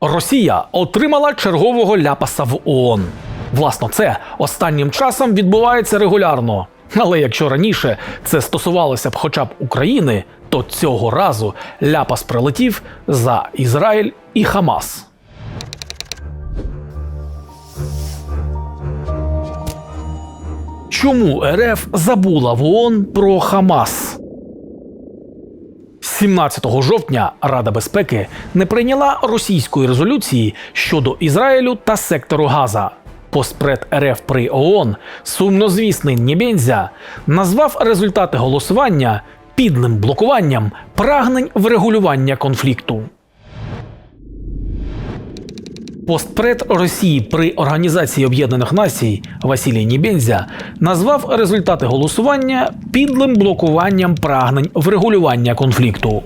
Росія отримала чергового ляпаса в ООН. Власно, це останнім часом відбувається регулярно. Але якщо раніше це стосувалося б хоча б України, то цього разу ляпас прилетів за Ізраїль і Хамас. Чому РФ забула в ООН про Хамас? 17 жовтня Рада безпеки не прийняла російської резолюції щодо Ізраїлю та сектору Газа. Постпред РФ при ООН сумнозвісний Нєбензя назвав результати голосування підним блокуванням прагнень врегулювання конфлікту. Постпред Росії при Організації Об'єднаних Націй Василій Нібензя назвав результати голосування підлим блокуванням прагнень врегулювання конфлікту.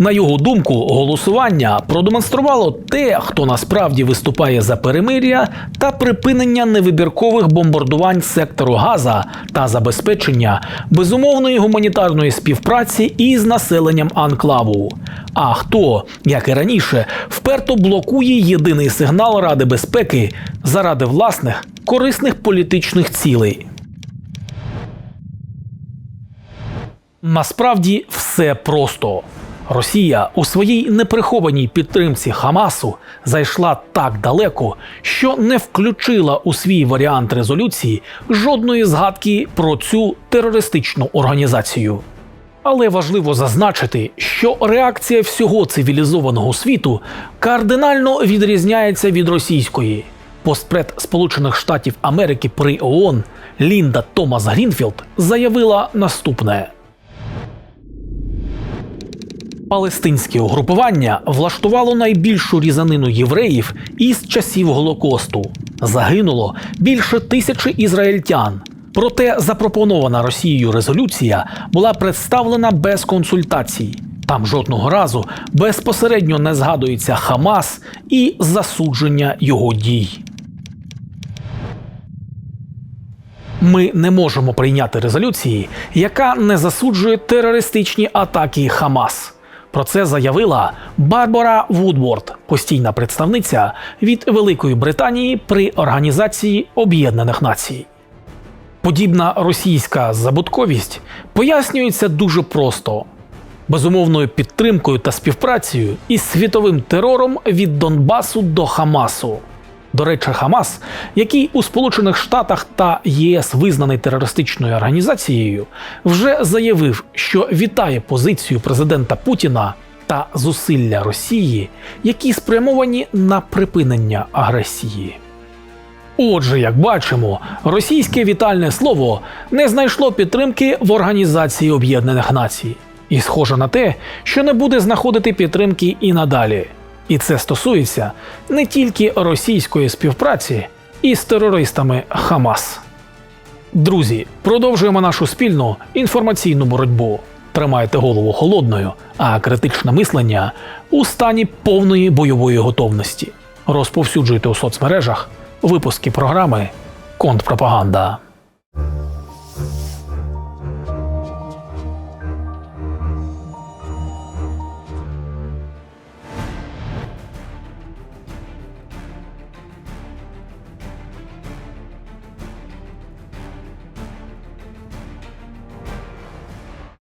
На його думку, голосування продемонструвало те, хто насправді виступає за перемир'я та припинення невибіркових бомбардувань сектору Газа та забезпечення безумовної гуманітарної співпраці із населенням анклаву. А хто, як і раніше, вперто блокує єдиний сигнал Ради безпеки заради власних корисних політичних цілей. Насправді все просто. Росія у своїй неприхованій підтримці Хамасу зайшла так далеко, що не включила у свій варіант резолюції жодної згадки про цю терористичну організацію. Але важливо зазначити, що реакція всього цивілізованого світу кардинально відрізняється від російської. Постпред Сполучених Штатів Америки при ООН Лінда Томас Грінфілд заявила наступне. Палестинське угрупування влаштувало найбільшу різанину євреїв із часів Голокосту. Загинуло більше тисячі ізраїльтян. Проте запропонована Росією резолюція була представлена без консультацій. Там жодного разу безпосередньо не згадується Хамас і засудження його дій. Ми не можемо прийняти резолюції, яка не засуджує терористичні атаки Хамас. Про це заявила Барбара Вудворд, постійна представниця від Великої Британії при Організації Об'єднаних Націй. Подібна російська забутковість пояснюється дуже просто безумовною підтримкою та співпрацею із світовим терором від Донбасу до Хамасу. До речі, Хамас, який у Сполучених Штатах та ЄС визнаний терористичною організацією, вже заявив, що вітає позицію президента Путіна та зусилля Росії, які спрямовані на припинення агресії. Отже, як бачимо, російське вітальне слово не знайшло підтримки в Організації Об'єднаних Націй, і схоже на те, що не буде знаходити підтримки і надалі. І це стосується не тільки російської співпраці із терористами Хамас. Друзі, продовжуємо нашу спільну інформаційну боротьбу. Тримайте голову холодною, а критичне мислення у стані повної бойової готовності. Розповсюджуйте у соцмережах випуски програми Контрпропаганда.